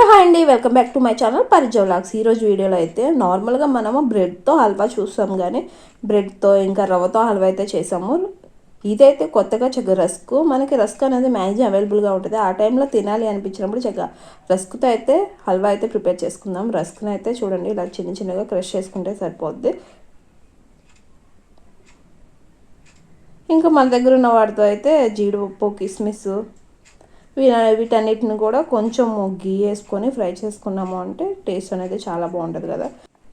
Hello hi అండి welcome back to my channel Parichaya vlogs ఈరోజు వీడియోలో అయితే నార్మల్గా మనము బ్రెడ్తో హల్వా చూస్తాం కానీ బ్రెడ్తో ఇంకా రవ్వతో హల్వా అయితే చేసాము. ఇదైతే కొత్తగా చక్కగా రస్క్ మనకి రస్క్ అనేది మ్యాగ్జిమ్ అవైలబుల్గా ఉంటుంది. ఆ టైంలో తినాలి అనిపించినప్పుడు చక్కగా రస్క్తో అయితే హల్వా అయితే ప్రిపేర్ చేసుకుందాం. రస్క్ని అయితే చూడండి ఇలా చిన్న చిన్నగా క్రష్ చేసుకుంటే సరిపోద్ది. ఇంకా మన దగ్గర ఉన్న వాటితో అయితే జీడిపప్పు కిస్మిస్ వీటన్నిటిని కూడా కొంచెం గీ వేసుకొని ఫ్రై చేసుకున్నాము అంటే టేస్ట్ అనేది చాలా బాగుంటుంది కదా.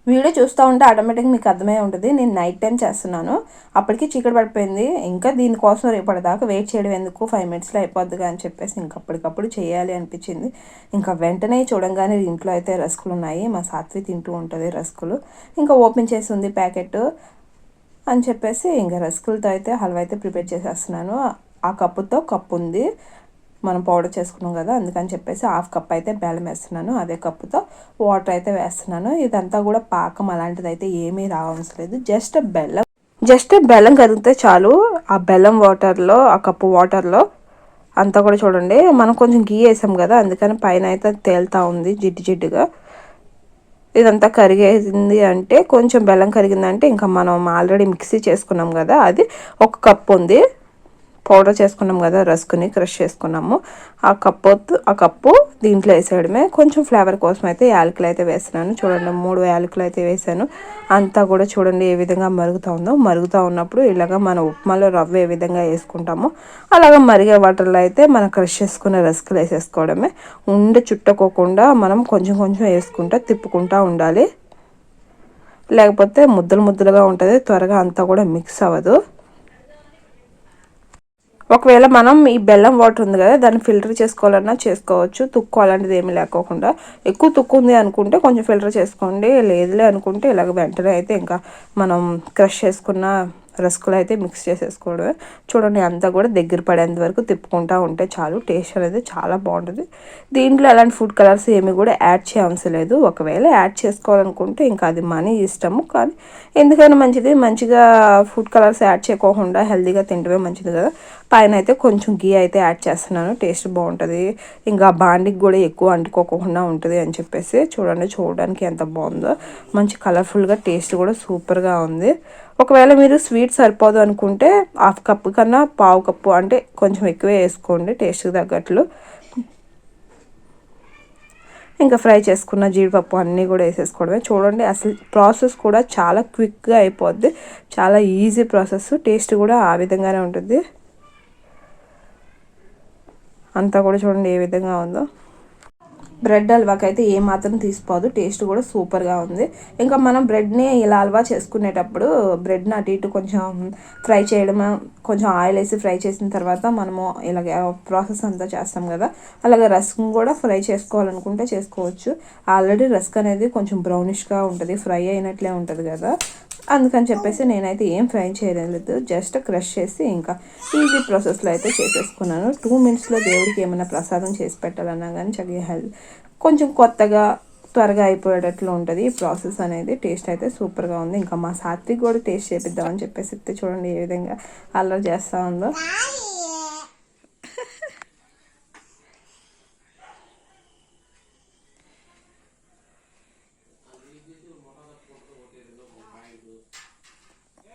వీడియో చూస్తూ ఉంటే ఆటోమేటిక్గా మీకు అర్థమై ఉంటుంది. నేను నైట్ టైం చేస్తున్నాను. అప్పటికి చీకటి పడిపోయింది. ఇంకా దీనికోసం రేపటిదాకా వెయిట్ చేయడం ఎందుకు? ఫైవ్ మినిట్స్లో అయిపోద్దిగా అని చెప్పేసి ఇంక అప్పటికప్పుడు చేయాలి అనిపించింది. ఇంకా వెంటనే చూడంగానే ఇంట్లో అయితే రస్కులు ఉన్నాయి. మా సాత్వి తింటూ ఉంటుంది రస్కులు. ఇంకా ఓపెన్ చేసి ఉంది ప్యాకెట్ అని చెప్పేసి ఇంకా రస్కులతో అయితే హల్వా అయితే ప్రిపేర్ చేసేస్తున్నాను. ఆ కప్పుతో కప్పు ఉంది. మనం పౌడర్ చేసుకున్నాం కదా అందుకని చెప్పేసి హాఫ్ కప్ అయితే బెల్లం వేస్తున్నాను. అదే కప్పుతో వాటర్ అయితే వేస్తున్నాను. ఇదంతా కూడా పాకం అలాంటిది అయితే ఏమీ రావసరం లేదు జస్ట్ బెల్లం జస్ట్ బెల్లం కరిగితే చాలు. ఆ బెల్లం వాటర్లో ఆ కప్పు వాటర్లో అంతా కూడా చూడండి. మనం కొంచెం గీ వేసాం కదా అందుకని పైన అయితే తేలుతా ఉంది జిడ్డు జిడ్డుగా. ఇదంతా కరిగేసింది అంటే కొంచెం బెల్లం కరిగిందంటే ఇంకా మనం ఆల్రెడీ మిక్సీ చేసుకున్నాం కదా అది ఒక కప్పు ఉంది. పౌడర్ చేసుకున్నాం కదా రస్క్ని క్రష్ చేసుకున్నాము. ఆ కప్పు ఆ కప్పు దీంట్లో వేసేయడమే. కొంచెం ఫ్లేవర్ కోసం అయితే యాలకులు అయితే వేస్తున్నాను. చూడండి మూడు యాలకులు అయితే వేసాను. అంతా కూడా చూడండి ఏ విధంగా మరుగుతూ ఉందో. మరుగుతూ ఉన్నప్పుడు ఇలాగ మన ఉప్మాలో రవ్వ ఏ విధంగా వేసుకుంటామో అలాగ మరిగే వాటర్లో అయితే మనం క్రష్ చేసుకున్న రస్కులు వేసేసుకోవడమే. ఉండి చుట్టుకోకుండా మనం కొంచెం కొంచెం వేసుకుంటా తిప్పుకుంటూ ఉండాలి. లేకపోతే ముద్దలు ముద్దలుగా ఉంటుంది. త్వరగా అంతా కూడా మిక్స్ అవ్వదు. ఒకవేళ మనం ఈ బెల్లం వాటర్ ఉంది కదా దాన్ని ఫిల్టర్ చేసుకోవాలన్నా చేసుకోవచ్చు. తుక్కు అలాంటిది ఏమి లేకోకుండా. ఎక్కువ తుక్కు ఉంది అనుకుంటే కొంచెం ఫిల్టర్ చేసుకోండి. లేదులే అనుకుంటే ఇలాగ వెంటనే అయితే ఇంకా మనం క్రష్ చేసుకున్న రస్కులు అయితే మిక్స్ చేసేసుకోవడమే. చూడండి అంతా కూడా దగ్గర పడేంత వరకు తిప్పుకుంటూ ఉంటే చాలు. టేస్ట్ అనేది చాలా బాగుంటుంది. దీంట్లో అలాంటి ఫుడ్ కలర్స్ ఏమి కూడా యాడ్ చేయవలసిన లేదు. ఒకవేళ యాడ్ చేసుకోవాలనుకుంటే ఇంకా అది మనీ ఇష్టము. కానీ ఎందుకైనా మంచిది. మంచిగా ఫుడ్ కలర్స్ యాడ్ చేయకోకుండా హెల్తీగా తింటమే మంచిది కదా. పైన అయితే కొంచెం గీ అయితే యాడ్ చేస్తున్నాను. టేస్ట్ బాగుంటుంది. ఇంకా బాండికి కూడా ఎక్కువ అంటుకోకుండా ఉంటుంది అని చెప్పేసి చూడండి చూడడానికి ఎంత బాగుందో. మంచి కలర్ఫుల్గా టేస్ట్ కూడా సూపర్గా ఉంది. ఒకవేళ మీరు స్వీట్ సరిపోదు అనుకుంటే హాఫ్ కప్పు కన్నా పావు కప్పు అంటే కొంచెం ఎక్కువే వేసుకోండి టేస్ట్కి తగ్గట్లు. ఇంకా ఫ్రై చేసుకున్న జీడిపప్పు అన్నీ కూడా వేసేసుకోవడమే. చూడండి అసలు ప్రాసెస్ కూడా చాలా క్విక్గా అయిపోద్ది. చాలా ఈజీ ప్రాసెస్ టేస్ట్ కూడా ఆ విధంగానే ఉంటుంది. అంతా కూడా చూడండి ఏ విధంగా ఉందో. బ్రెడ్ హల్వాకి అయితే ఏమాత్రం తీసిపోదు టేస్ట్ కూడా సూపర్గా ఉంది. ఇంకా మనం బ్రెడ్ని ఇలా హల్వా చేసుకునేటప్పుడు బ్రెడ్ని అటు ఇటు కొంచెం ఫ్రై చేయడం కొంచెం ఆయిల్ వేసి ఫ్రై చేసిన తర్వాత మనము ఇలాగ ప్రాసెస్ అంతా చేస్తాం కదా. అలాగే రస్క్ కూడా ఫ్రై చేసుకోవాలనుకుంటే చేసుకోవచ్చు. ఆల్రెడీ రస్క్ అనేది కొంచెం బ్రౌనిష్గా ఉంటుంది ఫ్రై అయినట్లే ఉంటుంది కదా. అందుకని చెప్పేసి నేనైతే ఏం ఫ్రై చేయలేదు జస్ట్ క్రష్ చేసి ఇంకా ఈజీ ప్రాసెస్లో అయితే చేసేసుకున్నాను. టూ మినిట్స్లో దేవుడికి ఏమైనా ప్రసాదం చేసి పెట్టాలన్నా కానీ చక్కగా హెల్త్ కొంచెం కొత్తగా త్వరగా అయిపోయేటట్లు ఉంటుంది. ఈ ప్రాసెస్ అనేది టేస్ట్ అయితే సూపర్గా ఉంది. ఇంకా మా సాత్విక్ కూడా టేస్ట్ చేపిద్దామని చెప్పేసి చూడండి ఏ విధంగా అల్లరి చేస్తూ ఉందో.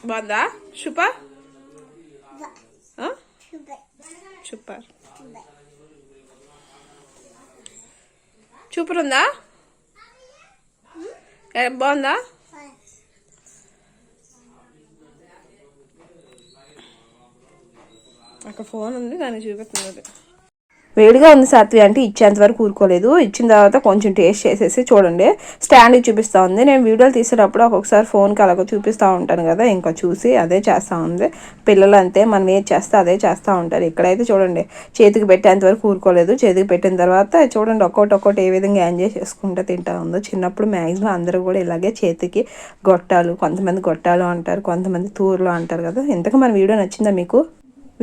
బాగుందా సూపర్ సూపర్ సూపర్ ఉందా? బాగుందా? అక్కడ ఫోన్ ఉంది దాన్ని చూపిస్తున్నది వేడిగా ఉంది సాత్వి అంటే ఇచ్చేంత వరకు ఊరుకోలేదు. ఇచ్చిన తర్వాత కొంచెం టేస్ట్ చేసేసి చూడండి. స్టాండ్ చూపిస్తూ ఉంది. నేను వీడియోలు తీసేటప్పుడు ఒక్కొక్కసారి ఫోన్కి అలాగ చూపిస్తూ ఉంటాను కదా ఇంకా చూసి అదే చేస్తూ ఉంది. పిల్లలు అంతే మనం ఏది చేస్తే అదే చేస్తూ ఉంటారు. ఇక్కడైతే చూడండి చేతికి పెట్టేంత వరకు ఊరుకోలేదు. చేతికి పెట్టిన తర్వాత చూడండి ఒక్కొక్కటి ఒక్కొక్కటి ఏ విధంగా ఎంజాయ్ చేసుకుంటూ తింటా ఉందో. చిన్నప్పుడు మ్యాక్సిమం అందరూ కూడా ఇలాగే చేతికి గొట్టాలు కొంతమంది గొట్టాలు అంటారు కొంతమంది తూర్లు అంటారు కదా. ఇంతకు మన వీడియో నచ్చిందా మీకు?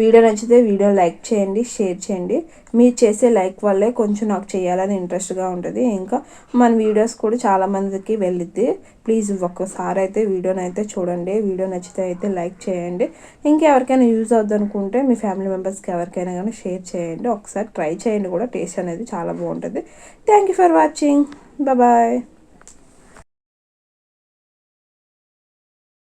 వీడియో నచ్చితే వీడియో లైక్ చేయండి షేర్ చేయండి. మీరు చేసే లైక్ వల్లే కొంచెం నాకు చేయాలని ఇంట్రెస్ట్గా ఉంటుంది. ఇంకా మన వీడియోస్ కూడా చాలా మందికి వెళ్ళిద్ది. ప్లీజ్ ఒక్కసారి అయితే వీడియోని అయితే చూడండి. వీడియో నచ్చితే అయితే లైక్ చేయండి. ఇంకెవరికైనా యూజ్ అవుద్ది అనుకుంటే మీ ఫ్యామిలీ మెంబర్స్కి ఎవరికైనా కానీ షేర్ చేయండి. ఒకసారి ట్రై చేయండి కూడా. టేస్ట్ అనేది చాలా బాగుంటుంది. Thank you for watching bye